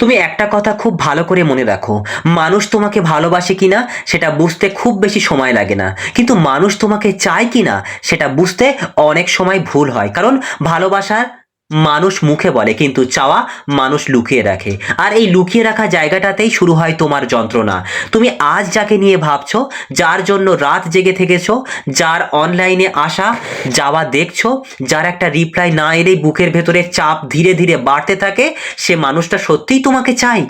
তুমি একটা কথা খুব ভালো করে মনে রাখো। মানুষ তোমাকে ভালোবাসে কি না সেটা বুঝতে খুব বেশি সময় লাগে না। কিন্তু মানুষ তোমাকে চায় কি না সেটা বুঝতে অনেক সময় ভুল হয়। কারণ ভালোবাসার মানুষ মুখে বলে, কিন্তু চাওয়া মানুষ লুকিয়ে রাখে। আর এই লুকিয়ে রাখা জায়গাটাতেই শুরু হয় তোমার যন্ত্রণা। তুমি আজ যাকে নিয়ে ভাবছ, যার জন্য রাত জেগে থেকেছো, যার অনলাইনে আসা, যাওয়া দেখছ, যার একটা রিপ্লাই না এলেই বুকের ভেতরে চাপ ধীরে ধীরে বাড়তে থাকে, সে মানুষটা সত্যিই তোমাকে চাই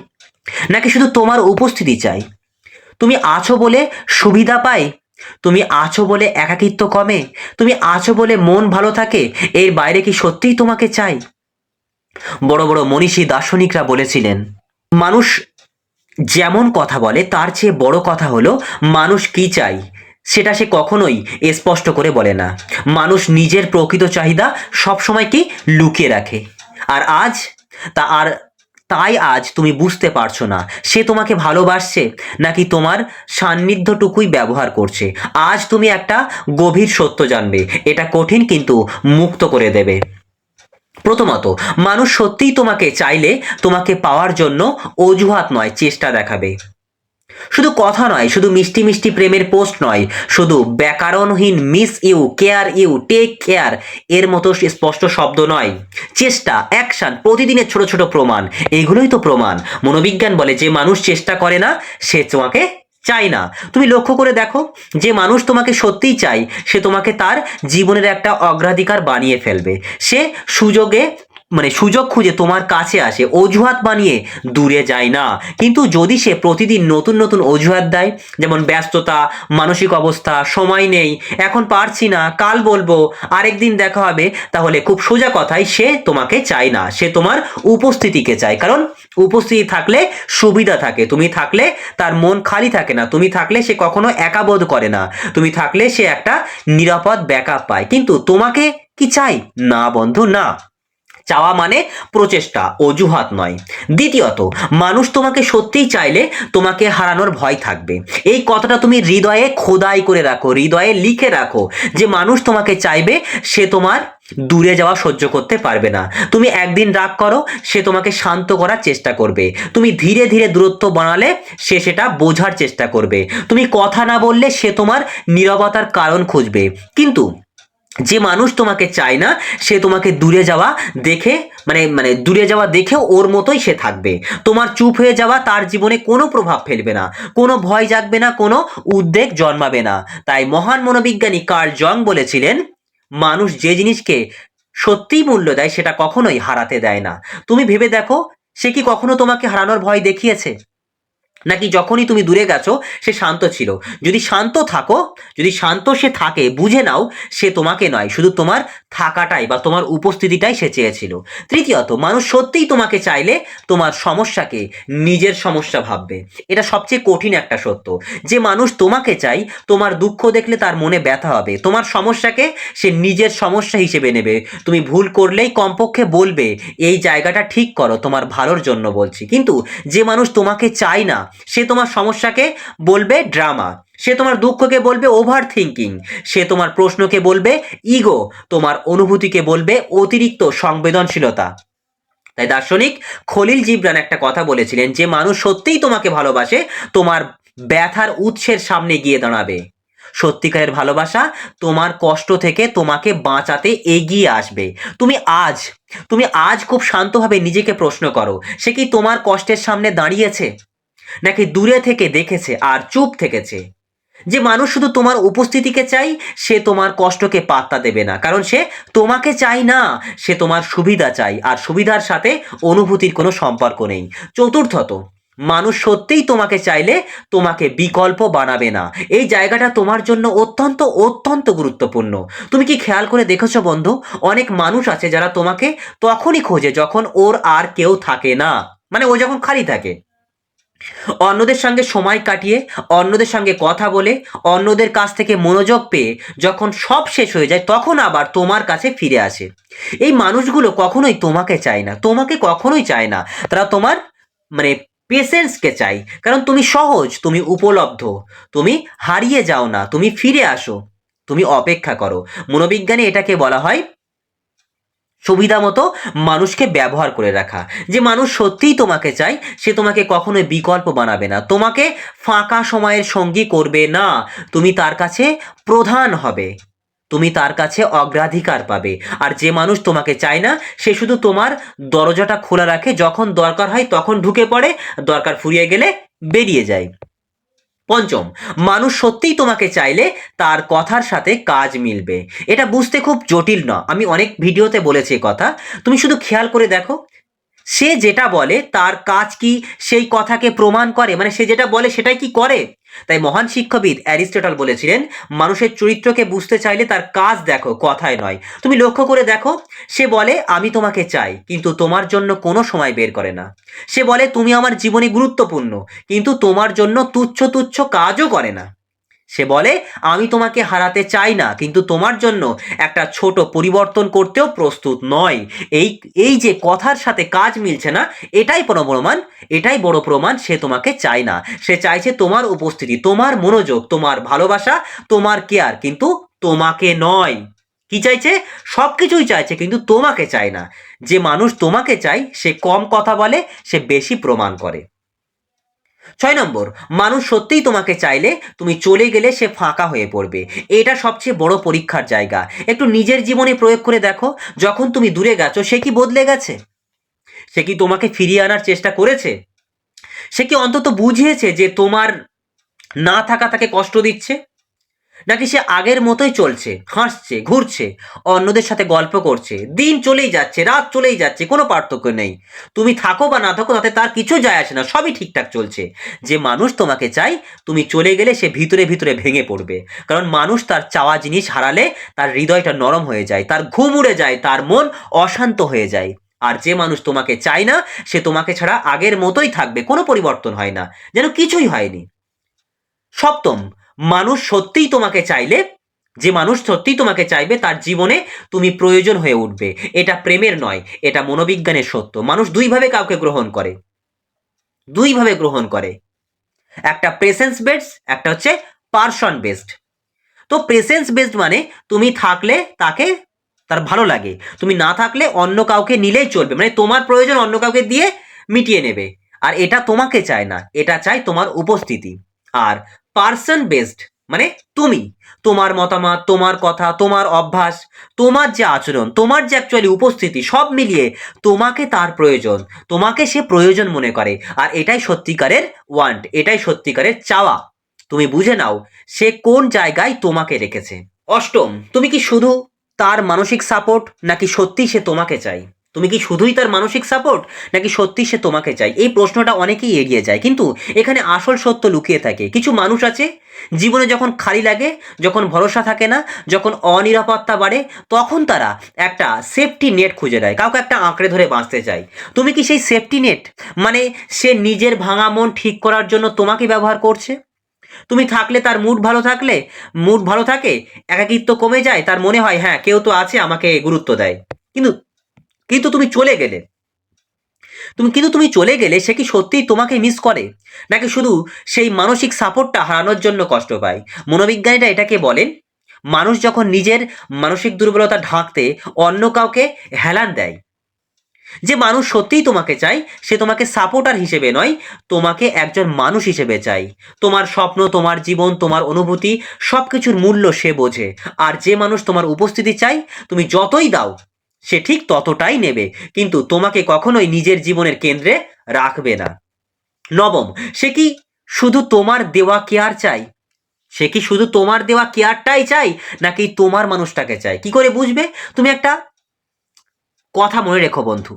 নাকি শুধু তোমার উপস্থিতি চাই তুমি আছো বলে সুবিধা পাই তুমি আছো বলে একাকিত্ব কমে? তুমি আছো বলে মন ভালো থাকে? এর বাইরে কি সত্যিই তোমাকে চাই? বড় বড় মনীষী দার্শনিকরা বলেছিলেন, মানুষ যেমন কথা বলে, তার চেয়ে বড় কথা হলো, মানুষ কি চাই? সেটা সে কখনোই স্পষ্ট করে বলে না। মানুষ নিজের প্রকৃত চাহিদা সবসময় কি লুকিয়ে রাখে। আর আজ তা আর তাই আজ তুমি বুঝতে পারছ না, সে তোমাকে ভালোবাসছে নাকি তোমার সান্নিধ্যটুকুই ব্যবহার করছে। আজ তুমি একটা গভীর সত্য জানবে, এটা কঠিন কিন্তু মুক্ত করে দেবে। প্রথমত, মানুষ সত্যিই তোমাকে চাইলে তোমাকে পাওয়ার জন্য অজুহাত নয়, চেষ্টা দেখাবে। শুধু কথা নয়, শুধু মিষ্টি মিষ্টি প্রেমের পোস্ট নয়, শুধু ব্যাকরণহীন miss you, care you, take care এর মতো স্পষ্ট শব্দ নয়। চেষ্টা, অ্যাকশন, প্রতিদিনের ছোট ছোট প্রমাণ, এগুলোই তো প্রমাণ। মনোবিজ্ঞান বলে যে মানুষ চেষ্টা করে না, সে তোমাকে চাই না। তুমি লক্ষ্য করে দেখো, যে মানুষ তোমাকে সত্যিই চাই সে তোমাকে তার জীবনের একটা অগ্রাধিকার বানিয়ে ফেলবে। সে সুযোগে মানে সুযোগ খুঁজে তোমার কাছে আসে, অজুহাত বানিয়ে দূরে যায় না। কিন্তু যদি সে প্রতিদিন নতুন নতুন অজুহাত দেয়, যেমন ব্যস্ততা, মানসিক অবস্থা, সময় নেই, এখন পারছি না, কাল বলব আরেকদিন দেখা হবে, তাহলে খুব সোজা কথাই সে তোমাকে চায় না, সে তোমার উপস্থিতিকে চায়। কারণ উপস্থিতি থাকলে সুবিধা থাকে, তুমি থাকলে তার মন খালি থাকে না, তুমি থাকলে সে কখনো একাবোধ করে না, তুমি থাকলে সে একটা নিরাপদ ব্যাকআপ পায়। কিন্তু তোমাকে কি চাই? না বন্ধু, না। চাওয়া মানে প্রচেষ্টা, অজুহাত নয়। দ্বিতীয়ত, মানুষ তোমাকে সত্যিই চাইলে তোমাকে হারানোর ভয় থাকবে। এই কথাটা তুমি হৃদয়ে খোদাই করে রাখো, হৃদয়ে লিখে রাখো যে মানুষ তোমাকে চাইবে, সে তোমার দূরে যাওয়া সহ্য করতে পারবে না। তুমি একদিন রাগ করো, সে তোমাকে শান্ত করার চেষ্টা করবে। তুমি ধীরে ধীরে দূরত্ব বানালে, সে সেটা বোঝার চেষ্টা করবে। তুমি কথা না বললে সে তোমার নীরবতার কারণ খুঁজবে। কিন্তু যে মানুষ তোমাকে চায় না, সে তোমাকে দূরে যাওয়া দেখে মানে মানে দূরে যাওয়া দেখে ওর মতোই সে থাকবে। তোমার চুপ হয়ে যাওয়া তার জীবনে কোনো প্রভাব ফেলবে না, কোনো ভয় জাগবে না, কোনো উদ্বেগ জন্মাবে না। তাই মহান মনোবিজ্ঞানী কার্ল জং বলেছিলেন, মানুষ যে জিনিসকে সত্যিই মূল্য দেয়, সেটা কখনোই হারাতে দেয় না। তুমি ভেবে দেখো, সে কি কখনো তোমাকে হারানোর ভয় দেখিয়েছে? নাকি যখনই তুমি দূরে গেছো, সে শান্ত ছিল। যদি শান্ত থাকো, যদি শান্ত সে থাকে, বুঝে নাও, সে তোমাকে নয়, শুধু তোমার থাকাটাই বা তোমার উপস্থিতিটাই সে চেয়েছিল। তৃতীয়ত, মানুষ সত্যিই তোমাকে চাইলে তোমার সমস্যাকে নিজের সমস্যা ভাববে। এটা সবচেয়ে কঠিন একটা সত্য। যে মানুষ তোমাকে চাই, তোমার দুঃখ দেখলে তার মনে ব্যথা হবে। তোমার সমস্যাকে সে নিজের সমস্যা হিসেবে নেবে। তুমি ভুল করলেই কমপক্ষে বলবে, এই জায়গাটা ঠিক করো, তোমার ভালোর জন্য বলছি। কিন্তু যে মানুষ তোমাকে চায় না সে তোমার সমস্যাকে বলবে ড্রামা সে তোমার দুঃখকে বলবে ওভার থিঙ্কিং সে তোমার প্রশ্নকে বলবে ইগো তোমার অনুভূতিকে বলবে অতিরিক্ত সংবেদনশীলতা। তাই দার্শনিক খলিল জিবরান একটা কথা বলেছিলেন, যে মানুষ সত্যিই তোমাকে ভালোবাসে, তোমার ব্যথার উৎসের সামনে গিয়ে দাঁড়াবে। সত্যিকারের ভালোবাসা তোমার কষ্ট থেকে তোমাকে বাঁচাতে এগিয়ে আসবে। তুমি আজ তুমি আজ খুব শান্তভাবে নিজেকে প্রশ্ন করো, সে কি তোমার কষ্টের সামনে দাঁড়িয়েছে? নাকি দূরে থেকে দেখেছে আর চুপ থেকেছে? যে মানুষ শুধু তোমার উপস্থিতিকে চাই, সে তোমার কষ্টকে পাত্তা দেবে না। কারণ সে তোমাকে চাই না, সে তোমার সুবিধা চাই আর সুবিধার সাথে অনুভূতির কোনো সম্পর্ক নেই। চতুর্থত, মানুষ সত্যিই তোমাকে চাইলে তোমাকে বিকল্প বানাবে না। এই জায়গাটা তোমার জন্য অত্যন্ত অত্যন্ত গুরুত্বপূর্ণ। তুমি কি খেয়াল করে দেখেছ বন্ধু, অনেক মানুষ আছে যারা তোমাকে তখনই খোঁজে যখন ওর আর কেউ থাকে না। মানে ও যখন খালি থাকে। অন্যদের সঙ্গে সময় কাটিয়ে, অন্যদের সঙ্গে কথা বলে, অন্যদের কাছ থেকে মনোযোগ পেয়ে যখন সব শেষ হয়ে যায়, তখন আবার তোমার কাছে ফিরে আসে। এই মানুষগুলো কখনোই তোমাকে চায় না, তোমাকে কখনোই চায় না। তারা তোমার মানে পেশেন্সকে চাই কারণ তুমি সহজ, তুমি উপলব্ধ, তুমি হারিয়ে যাও না, তুমি ফিরে আসো, তুমি অপেক্ষা করো। মনোবিজ্ঞানে এটাকে বলা হয় সুবিধা মতো মানুষকে ব্যবহার করে রাখা। যে মানুষ সত্যিই তোমাকে চাই সে তোমাকে কখনোই বিকল্প বানাবে না। তোমাকে ফাঁকা সময়ের সঙ্গী করবে না। তুমি তার কাছে প্রধান হবে। তুমি তার কাছে অগ্রাধিকার পাবে। আর যে মানুষ তোমাকে চায় না, সে শুধু তোমার দরজাটা খোলা রাখে। যখন দরকার হয় তখন ঢুকে পড়ে, দরকার ফুরিয়ে গেলে বেরিয়ে যায়। পঞ্চম, মানুষ সত্যিই তোমাকে চাইলে তার কথার সাথে কাজ মিলবে। এটা বুঝতে খুব জটিল না আমি অনেক ভিডিওতে বলেছি কথা। তুমি শুধু খেয়াল করে দেখো। সে যেটা বলে তার কাজ কি সেই কথাকে প্রমাণ করে? মানে সে যেটা বলে সেটাই কি করে? তাই মহান শিক্ষাবিদ অ্যারিস্টটল বলেছিলেন, মানুষের চরিত্রকে বুঝতে চাইলে তার কাজ দেখো কথায় নয়। তুমি লক্ষ্য করে দেখো, সে বলে, আমি তোমাকে চাই, কিন্তু তোমার জন্য কোনো সময় বের করে না। সে বলে, তুমি আমার জীবনে গুরুত্বপূর্ণ, কিন্তু তোমার জন্য তুচ্ছ তুচ্ছ কাজও করে না। সে বলে, আমি তোমাকে হারাতে চাই না, কিন্তু তোমার জন্য একটা ছোট পরিবর্তন করতেও প্রস্তুত নয়। এই এই যে কথার সাথে কাজ মিলছে না, এটাই বড় প্রমাণ, এটাই বড় প্রমাণ সে তোমাকে চায় না। সে চাইছে তোমার উপস্থিতি, তোমার মনোযোগ, তোমার ভালোবাসা, তোমার কেয়ার, কিন্তু তোমাকে নয়। কি চাইছে? সব কিছুই চাইছে, কিন্তু তোমাকে চায় না। যে মানুষ তোমাকে চায়, সে কম কথা বলে, সে বেশি প্রমাণ করে। ছয় নম্বর, মানুষ সত্যিই তোমাকে চাইলে তুমি চলে গেলে সে ফাঁকা হয়ে পড়বে। এটা সবচেয়ে বড় পরীক্ষার জায়গা। একটু নিজের জীবনে প্রয়োগ করে দেখো, যখন তুমি দূরে গেছো, সে কি বদলে গেছে? সে কি তোমাকে ফিরিয়ে আনার চেষ্টা করেছে? সে কি অন্তত বুঝিয়েছে যে তোমার না থাকা তাকে কষ্ট দিচ্ছে? নাকি সে আগের মতোই চলছে, হাসছে, ঘুরছে, অন্যদের সাথে গল্প করছে, দিন চলেই যাচ্ছে, রাত চলেই যাচ্ছে, কোনো পার্থক্য নেই। তুমি থাকো বা না থাকো, তাতে তার কিছু যায় আসে না, সবই ঠিকঠাক চলছে। যে মানুষ তোমাকে চাই তুমি চলে গেলে সে ভিতরে ভিতরে ভেঙে পড়বে। কারণ মানুষ তার চাওয়া জিনিস হারালে তার হৃদয়টা নরম হয়ে যায়, তার ঘুম উড়ে যায়, তার মন অশান্ত হয়ে যায়। আর যে মানুষ তোমাকে চায় না, সে তোমাকে ছাড়া আগের মতোই থাকবে, কোনো পরিবর্তন হয় না, যেন কিছুই হয়নি। সপ্তম মানুষ সত্যিই তোমাকে চাইলে, যে মানুষ সত্যিই তোমাকে চাইবে, তার জীবনে তুমি প্রয়োজন হয়ে উঠবে। এটা প্রেমের নয়, এটা মনোবিজ্ঞানের সত্য। মানুষ দুইভাবে কাউকে গ্রহণ করে। দুইভাবে গ্রহণ করে। একটা প্রেসেন্স বেসড একটা হচ্ছে পার্সন বেসড তো প্রেসেন্স বেসড মানে তুমি থাকলে তাকে তার ভালো লাগে। তুমি না থাকলে অন্য কাউকে নিলেই চলবে। মানে তোমার প্রয়োজন অন্য কাউকে দিয়ে মিটিয়ে নেবে। আর এটা তোমাকে চায় না, এটা চায় তোমার উপস্থিতি। আর পার্সন বেসড মানে তুমি। তোমার মতামত, তোমার কথা, তোমার অভ্যাস, তোমার যে আচরণ, তোমার যে অ্যাকচুয়ালি উপস্থিতি, সব মিলিয়ে তোমাকে তার প্রয়োজন। তোমাকে সে প্রয়োজন মনে করে। আর এটাই সত্যিকারের ওয়ান্ট এটাই সত্যিকারের চাওয়া। তুমি বুঝে নাও, সে কোন জায়গায় তোমাকে রেখেছে। অষ্টম, তুমি কি শুধু তার মানসিক সাপোর্ট নাকি সত্যি সে তোমাকে চাই তুমি কি শুধুই তার মানসিক সাপোর্ট নাকি সত্যি সে তোমাকে চাই এই প্রশ্নটা অনেকেই এড়িয়ে যায়। কিন্তু এখানে আসল সত্য লুকিয়ে থাকে। কিছু মানুষ আছে, জীবনে যখন খালি লাগে, যখন ভরসা থাকে না, যখন অনিরাপত্তা বাড়ে, তখন তারা একটা সেফটি নেট খুঁজে দেয় কাউকে একটা আঁকড়ে ধরে বাঁচতে চায়। তুমি কি সেই সেফটি নেট মানে সে নিজের ভাঙা মন ঠিক করার জন্য তোমাকে ব্যবহার করছে? তুমি থাকলে তার মুড ভালো থাকলে মুড ভালো থাকে, একাকিত্ব কমে যায়, তার মনে হয় হ্যাঁ কেউ তো আছে, আমাকে গুরুত্ব দেয়। কিন্তু কিন্তু তুমি চলে গেলে। তুমি, কিন্তু তুমি চলে গেলে সে কি সত্যিই তোমাকে মিস করে? নাকি শুধু সেই মানসিক সাপোর্টটা হারানোর জন্য কষ্ট পায়? মনোবিজ্ঞানীরা এটাকে বলেন, মানুষ যখন নিজের মানসিক দুর্বলতা ঢাকতে অন্য কাউকে হেলান দেয়, যে মানুষ সত্যিই তোমাকে চায়, সে তোমাকে সাপোর্টার হিসেবে নয়, তোমাকে একজন মানুষ হিসেবে চাই তোমার স্বপ্ন, তোমার জীবন, তোমার অনুভূতি সব কিছুর মূল্য সে বোঝে। আর যে মানুষ তোমার উপস্থিতি চাই তুমি যতই দাও সে ঠিক ততটাই নেবে, কিন্তু তোমাকে কখনোই নিজের জীবনের কেন্দ্রে রাখবে না। নবম, সে কি শুধু তোমার দেওয়া কেয়ার চাই? সে কি শুধু তোমার দেওয়া কেয়ারটাই চাই, নাকি তোমার মানুষটাকে চাই? কি করে বুঝবে? তুমি একটা কথা মনে রেখো বন্ধু।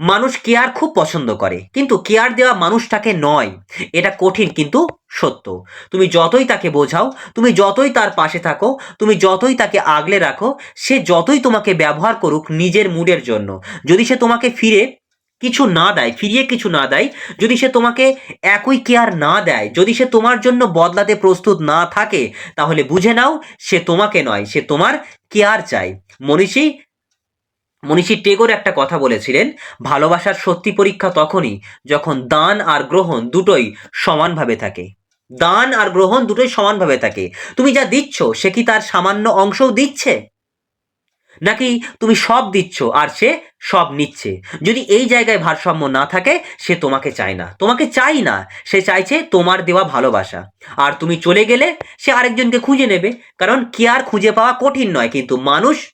মানুষ কেয়ার খুব পছন্দ করে, কিন্তু কেয়ার দেওয়া মানুষটাকে নয়। এটা কঠিন কিন্তু সত্য। তুমি যতই তাকে বোঝাও, তুমি যতই তার পাশে থাকো, তুমি যতই তাকে আগলে রাখো, সে যতই তোমাকে ব্যবহার করুক নিজের মুডের জন্য। যদি সে তোমাকে ফিরে কিছু না দেয়, ফিরিয়ে কিছু না দেয়, যদি সে তোমাকে একই কেয়ার না দেয়, যদি সে তোমার জন্য বদলাতে প্রস্তুত না থাকে, তাহলে বুঝে নাও সে তোমাকে নয়, সে তোমার কেয়ার চায়। মনীষী মনীষী টেগোর একটা কথা বলেছিলেন, ভালোবাসার সত্যি পরীক্ষা তখনই যখন দান আর গ্রহণ দুটোই সমানভাবে থাকে। দান আর গ্রহণ দুটোই সমানভাবে থাকে। তুমি যা দিচ্ছ, সে কি তার সামান্য অংশও দিচ্ছে? নাকি তুমি সব দিচ্ছ আর সে সব নিচ্ছে? যদি এই জায়গায় ভারসাম্য না থাকে, সে তোমাকে চায় না। তোমাকে চাই না, সে চাইছে তোমার দেওয়া ভালোবাসা। আর তুমি চলে গেলে, সে আরেকজনকে খুঁজে নেবে। কারণ কেয়ার খুঁজে পাওয়া কঠিন নয়, কিন্তু মানুষ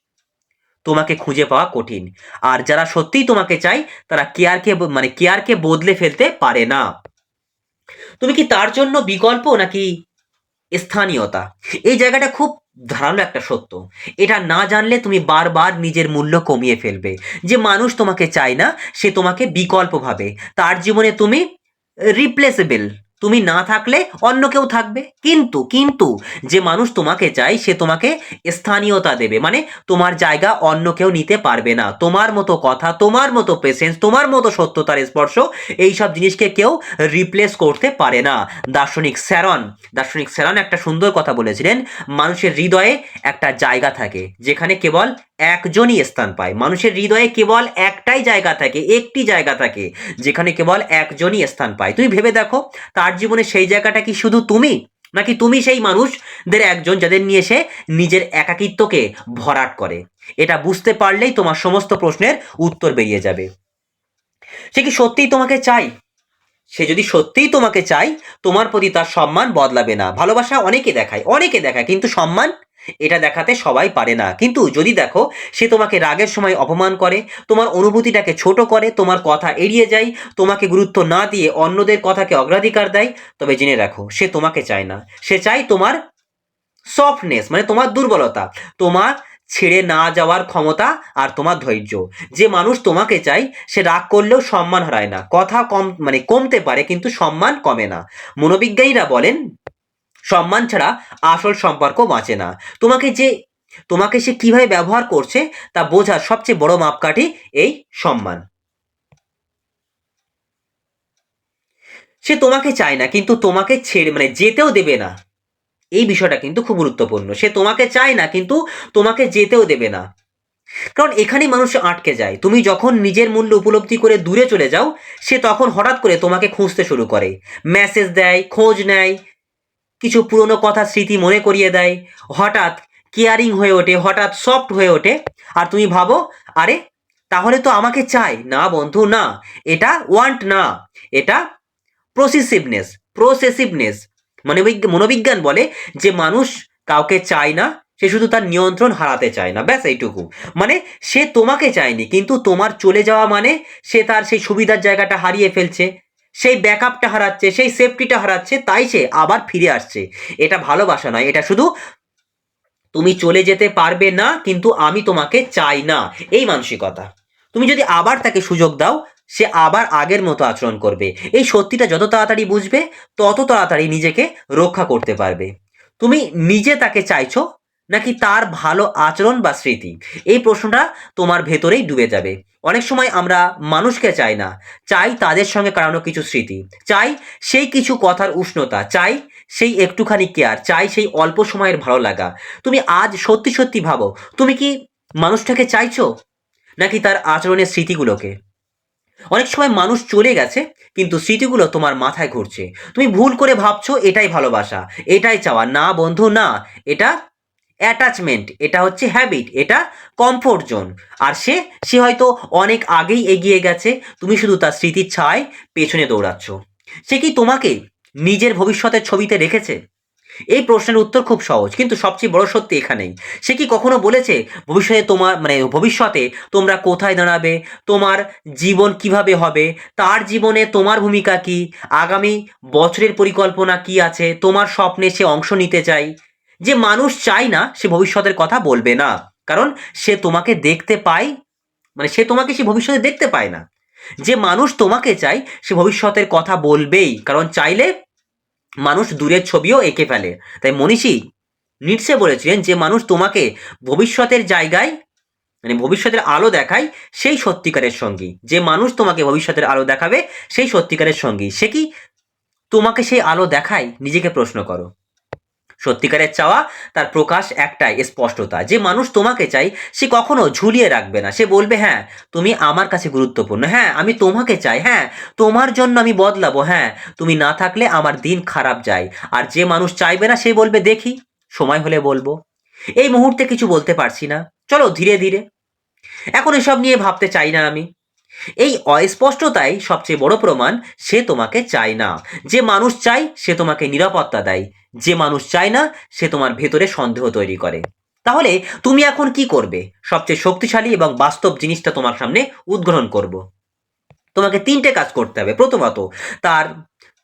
তোমাকে খুঁজে পাওয়া কঠিন। আর যারা সত্যিই তোমাকে চাই তারা কেয়ারকে মানে কেয়ারকে বদলে ফেলতে পারে না। তুমি কি তার জন্য বিকল্প নাকি স্থানীয়তা? এই জায়গাটা খুব ধারালো একটা সত্য। এটা না জানলে তুমি বারবার নিজের মূল্য কমিয়ে ফেলবে। যে মানুষ তোমাকে চায় না, সে তোমাকে বিকল্প ভাবে। তার জীবনে তুমি রিপ্লেসেবল তুমি না থাকলে অন্য কেউ থাকবে। কিন্তু কিন্তু যে মানুষ তোমাকে চায়, সে তোমাকে স্থানীয়তা দেবে। মানে তোমার জায়গা অন্য কেউ নিতে পারবে না। তোমার মতো কথা, তোমার মতো পেশেন্স তোমার মতো সত্যতার স্পর্শ এই সব জিনিসকে কেউ রিপ্লেস করতে পারে না। দার্শনিক স্যারন দার্শনিক স্যারন একটা সুন্দর কথা বলেছিলেন, মানুষের হৃদয়ে একটা জায়গা থাকে, যেখানে কেবল একজনই স্থান পায়। মানুষের হৃদয়ে কেবল একটাই জায়গা থাকে, একটি জায়গা থাকে, যেখানে কেবল একজনই স্থান পায়। তুমি ভেবে দেখো, তার জীবনে সেই জায়গাটা কি শুধু তুমি? নাকি তুমি সেই মানুষদের একজন যাদের নিয়ে সে নিজের একাকিত্বকে ভরাট করে? এটা বুঝতে পারলেই তোমার সমস্ত প্রশ্নের উত্তর বেরিয়ে যাবে। সে কি সত্যিই তোমাকে চাই সে যদি সত্যিই তোমাকে চাই তোমার প্রতি তার সম্মান বদলাবে না। ভালোবাসা অনেকে দেখায় অনেকে দেখায়, কিন্তু সম্মান এটা দেখাতে সবাই পারে না। কিন্তু যদি দেখো, সে তোমাকে রাগের সময় অপমান করে, তোমার অনুভূতিটাকে ছোট করে, তোমার কথা এড়িয়ে যায়, তোমাকে গুরুত্ব না দিয়ে অন্যদের কথাকে অগ্রাধিকার দেয়, তবে জেনে রাখো, সে তোমাকে চায় না। সে চায় তোমার সফটনেস মানে তোমার দুর্বলতা, তোমার ছেড়ে না যাওয়ার ক্ষমতা আর তোমার ধৈর্য। যে মানুষ তোমাকে চাই সে রাগ করলেও সম্মান হারায় না। কথা কম মানে কমতে পারে, কিন্তু সম্মান কমে না। মনোবিজ্ঞানীরা বলেন সম্মান ছাড়া আসল সম্পর্ক বাঁচে না। তোমাকে যে, তোমাকে সে কীভাবে ব্যবহার করছে তা বোঝার সবচেয়ে বড় মাপকাঠি এই সম্মান। সে তোমাকে চায় না, কিন্তু তোমাকে ছেড়ে মানে যেতেও দেবে না। এই বিষয়টা কিন্তু খুব গুরুত্বপূর্ণ। সে তোমাকে চায় না, কিন্তু তোমাকে যেতেও দেবে না। কারণ এখানেই মানুষ আটকে যায়। তুমি যখন নিজের মূল্য উপলব্ধি করে দূরে চলে যাও, সে তখন হঠাৎ করে তোমাকে খুঁজতে শুরু করে। মেসেজ দেয়, খোঁজ নেয় কিছু পুরনো কথা স্মৃতি মনে করিয়ে দেয়। হঠাৎ কেয়ারিং হয়ে ওঠে, হঠাৎ সফট হয়ে ওঠে। আর তুমি ভাবো, আরে, তাহলে তো আমাকে চাই না বন্ধু, না। এটা ওয়ান্ট না। এটা প্রসেসিভনেস প্রসেসিভনেস মনোবিজ্ঞ মনোবিজ্ঞান বলে যে মানুষ কাউকে চায় না, সে শুধু তার নিয়ন্ত্রণ হারাতে চায় না। ব্যাস, এইটুকু। মানে সে তোমাকে চায়নি, কিন্তু তোমার চলে যাওয়া মানে সে তার সেই সুবিধার জায়গাটা হারিয়ে ফেলছে। সেই ব্যাকআপটা হারাচ্ছে, সেই সেফটিটা হারাচ্ছে, তাই সে আবার ফিরে আসছে। এটা ভালোবাসা নয়, এটা শুধু তুমি চলে যেতে পারবে না, কিন্তু আমি তোমাকে চাই না। এই মানসিকতা। তুমি যদি আবার তাকে সুযোগ দাও, সে আবার আগের মতো আচরণ করবে। এই সত্যিটা যত তাড়াতাড়ি বুঝবে, তত তাড়াতাড়ি নিজেকে রক্ষা করতে পারবে। তুমি নিজে তাকে চাইছো, নাকি তার ভালো আচরণ বা স্মৃতি? এই প্রশ্নটা তোমার ভেতরেই ডুবে যাবে। অনেক সময় আমরা মানুষকে চাই না, চাই তাদের সঙ্গে কাটানো কিছু স্মৃতি, চাই সেই কিছু কথার উষ্ণতা, চাই সেই একটুখানি কেয়ার, চাই সেই অল্প সময়ের ভালো লাগা। তুমি আজ সত্যি সত্যি ভাবো, তুমি কি মানুষটাকে চাইছো? নাকি তার আচরণের স্মৃতিগুলোকে? অনেক সময় মানুষ চলে গেছে, কিন্তু স্মৃতিগুলো তোমার মাথায় ঘুরছে। তুমি ভুল করে ভাবছ, এটাই ভালোবাসা, এটাই চাওয়া, না বন্ধু, না, এটা অ্যাটাচমেন্ট এটা হচ্ছে হ্যাবিট এটা কমফোর্ট জোন আর সে সে হয়তো অনেক আগেই এগিয়ে গেছে, তুমি শুধু তার স্মৃতির ছায় পেছনে দৌড়াচ্ছ। সে কি তোমাকে নিজের ভবিষ্যতের ছবিতে রেখেছে? এই প্রশ্নের উত্তর খুব সহজ, কিন্তু সবচেয়ে বড় সত্যি এখানেই। সে কি কখনো বলেছে, ভবিষ্যতে তোমার মানে ভবিষ্যতে তোমরা কোথায় দাঁড়াবে, তোমার জীবন কীভাবে হবে, তার জীবনে তোমার ভূমিকা কি, আগামী বছরের পরিকল্পনা কি আছে, তোমার স্বপ্নে সে অংশ নিতে চাই যে মানুষ চায় না, সে ভবিষ্যতের কথা বলবে না। কারণ সে তোমাকে দেখতে পায় মানে সে তোমাকে সে ভবিষ্যতে দেখতে পায় না। যে মানুষ তোমাকে চাই সে ভবিষ্যতের কথা বলবেই। কারণ চাইলে মানুষ দূরের ছবিও এঁকে ফেলে। তাই মনীষী নিটসে বলেছিলেন যে মানুষ তোমাকে ভবিষ্যতের জায়গায় মানে ভবিষ্যতের আলো দেখায়, সেই সত্যিকারের সঙ্গী। যে মানুষ তোমাকে ভবিষ্যতের আলো দেখাবে, সেই সত্যিকারের সঙ্গী। সে কি তোমাকে সেই আলো দেখায়? নিজেকে প্রশ্ন করো। সত্যিকারের চাওয়া, তার প্রকাশ একটাই, স্পষ্টতা। যে মানুষ তোমাকে চাই, সে কখনো ঝুলিয়ে রাখবে না। সে বলবে হ্যাঁ তুমি আমার কাছে গুরুত্বপূর্ণ। হ্যাঁ আমি তোমাকে চাই। হ্যাঁ তোমার জন্য আমি বদলাবো। হ্যাঁ তুমি না থাকলে আমার দিন খারাপ যায়। আর যে মানুষ চাইবে না, সে বলবে, দেখি, সময় হলে বলব। এই মুহূর্তে কিছু বলতে পারছি না। চলো, ধীরে ধীরে। এখন এসব নিয়ে ভাবতে চাই না আমি। এই অস্পষ্টতাই সবচেয়ে বড় প্রমাণ, সে তোমাকে চায় না। যে মানুষ চায়, সে তোমাকে নিরাপত্তা দেয়। যে মানুষ চায় না, সে তোমার ভেতরে সন্দেহ তৈরি করে। তাহলে তুমি এখন কি করবে? সবচেয়ে শক্তিশালী এবং বাস্তব জিনিসটা তোমার সামনে উদ্গ্রহণ করব। তোমাকে তিনটে কাজ করতে হবে। প্রথমত, তার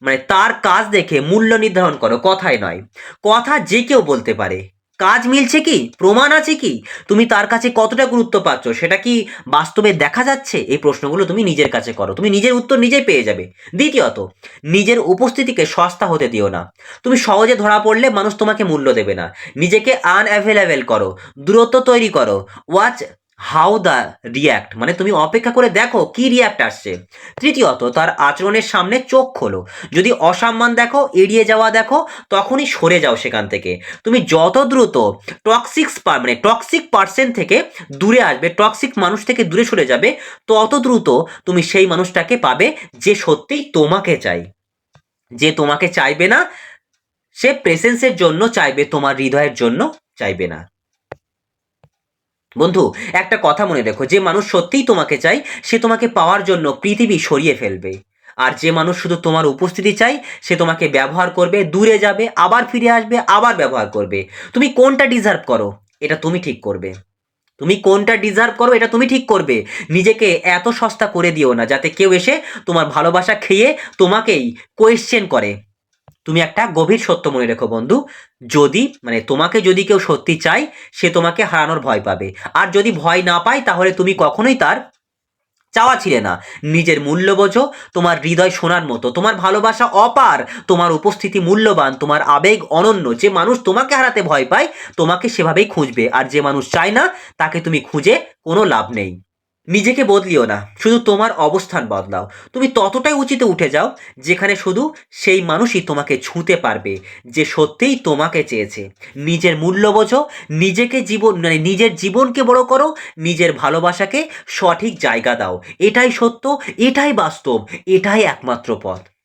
মানে তার কাজ দেখে মূল্য নির্ধারণ করো। কথায় নয়। কথা যে কেউ বলতে পারে। কাজ মিলছে কি? প্রমাণ আছে কি? তুমি তার কাছে কতটা গুরুত্ব পাচ্ছ? সেটা কি বাস্তবে দেখা যাচ্ছে? এই প্রশ্নগুলো তুমি নিজের কাছে করো। তুমি নিজের উত্তর নিজেই পেয়ে যাবে। দ্বিতীয়ত, নিজের উপস্থিতিকে সস্তা হতে দিও না। তুমি সহজে ধরা পড়লে মানুষ তোমাকে মূল্য দেবে না। নিজেকে আনঅ্যাভেলেবেল করো। দূরত্ব তৈরি করো। ওয়াচ হাউ দ্য রিয়াক্ট মানে তুমি অপেক্ষা করে দেখো কি রিয়াক্ট আসছে। তৃতীয়ত, তার আচরণের সামনে চোখ খোলো। যদি অসম্মান দেখো, এড়িয়ে যাওয়া দেখো, তখনই সরে যাও সেখান থেকে। তুমি যত দ্রুত টক্সিক মানে টক্সিক পার্সন থেকে দূরে আসবে টক্সিক মানুষ থেকে দূরে সরে যাবে, তত দ্রুত তুমি সেই মানুষটাকে পাবে যে সত্যিই তোমাকে চাই যে তোমাকে চাইবে না, সে প্রেসেন্সের জন্য চাইবে, তোমার হৃদয়ের জন্য চাইবে না। বন্ধু, একটা কথা মনে রেখো, যে মানুষ সত্যিই তোমাকে চাই সে তোমাকে পাওয়ার জন্য পৃথিবী সরিয়ে ফেলবে। আর যে মানুষ শুধু তোমার উপস্থিতি চাই সে তোমাকে ব্যবহার করবে, দূরে যাবে, আবার ফিরে আসবে, আবার ব্যবহার করবে। তুমি কোনটা ডিজার্ভ করো? এটা তুমি ঠিক করবে। তুমি কোনটা ডিজার্ভ করো? এটা তুমি ঠিক করবে। নিজেকে এত সস্তা করে দিও না, যাতে কেউ এসে তোমার ভালোবাসা খেয়ে তোমাকেই কোয়েশ্চেন করে। তুমি একটা গভীর সত্য মনে রেখো বন্ধু। যদি মানে তোমাকে যদি কেউ সত্যি চায়, সে তোমাকে হারানোর ভয় পাবে। আর যদি ভয় না পায়, তাহলে তুমি কখনোই তার চাওয়া ছিলে না। নিজের মূল্য বোঝো, তোমার হৃদয় শোনার মতো। তোমার ভালোবাসা অপার, তোমার উপস্থিতি মূল্যবান, তোমার আবেগ অনন্য। যে মানুষ তোমাকে হারাতে ভয় পায়, তোমাকে সেভাবেই খুঁজবে। আর যে মানুষ চায় না, তাকে তুমি খুঁজে কোনো লাভ নেই। নিজেকে বদলিও না, শুধু তোমার অবস্থান বদলাও। তুমি ততটাই উঁচিতে উঠে যাও, যেখানে শুধু সেই মানুষই তোমাকে ছুঁতে পারবে, যে সত্যিই তোমাকে চেয়েছে। নিজের মূল্য বোঝো, নিজেকে জীবন মানে নিজের জীবনকে বড় করো, নিজের ভালোবাসাকে সঠিক জায়গা দাও। এটাই সত্য, এটাই বাস্তব, এটাই একমাত্র পথ।